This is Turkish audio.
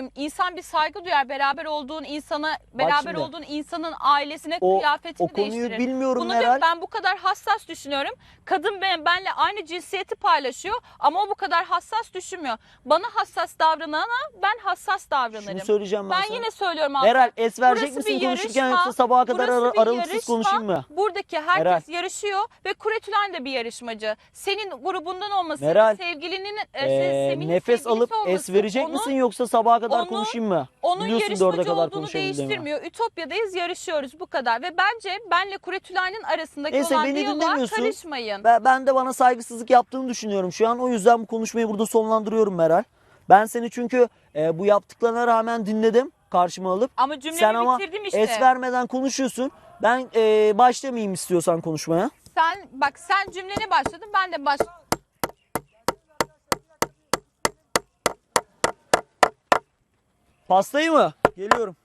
muyum? İnsan bir saygı duyar. Beraber olduğun insana, beraber şimdi. olduğun insanın ailesine O- kıyafetini o konuyu değiştirir. bilmiyorum Bunu Meral. diyorum, ben bu kadar hassas düşünüyorum. Kadın ben, benle aynı cinsiyeti paylaşıyor ama o bu kadar hassas düşünmüyor. Bana hassas davranana ben hassas davranırım. Şunu söyleyeceğim ben, ben sana. yine söylüyorum abi. Meral es verecek Burası misin konuşurken yoksa sabaha kadar bir aralıksız yarışma. konuşayım mı? Buradaki herkes Meral. yarışıyor ve Kuretülen de bir yarışmacı. Senin grubundan olması, Meral, sevgilinin, e, Ee, nefes alıp olması, es verecek onun- misin yoksa sabaha kadar onu- konuşayım mı? Onun Biliyorsun yarışmacı kadar olduğunu değiştirmiyor. Ütopya'dayız, yarışıyoruz bu kadar. Ve bence benle Kuretülen'in arasındaki Neyse, olan beni diyaloğa karışmayın. Ben, ben de bana saygısızlık yaptığını düşünüyorum şu an. O yüzden bu konuşmayı burada sonlandırıyorum Meral. Ben seni çünkü e, bu yaptıklarına rağmen dinledim karşıma alıp. Ama cümlemi Sen ama bitirdim işte. es vermeden konuşuyorsun. Ben e, başlamayayım istiyorsan konuşmaya. Sen bak sen cümlene başladın ben de baş Pastayı mı? Geliyorum.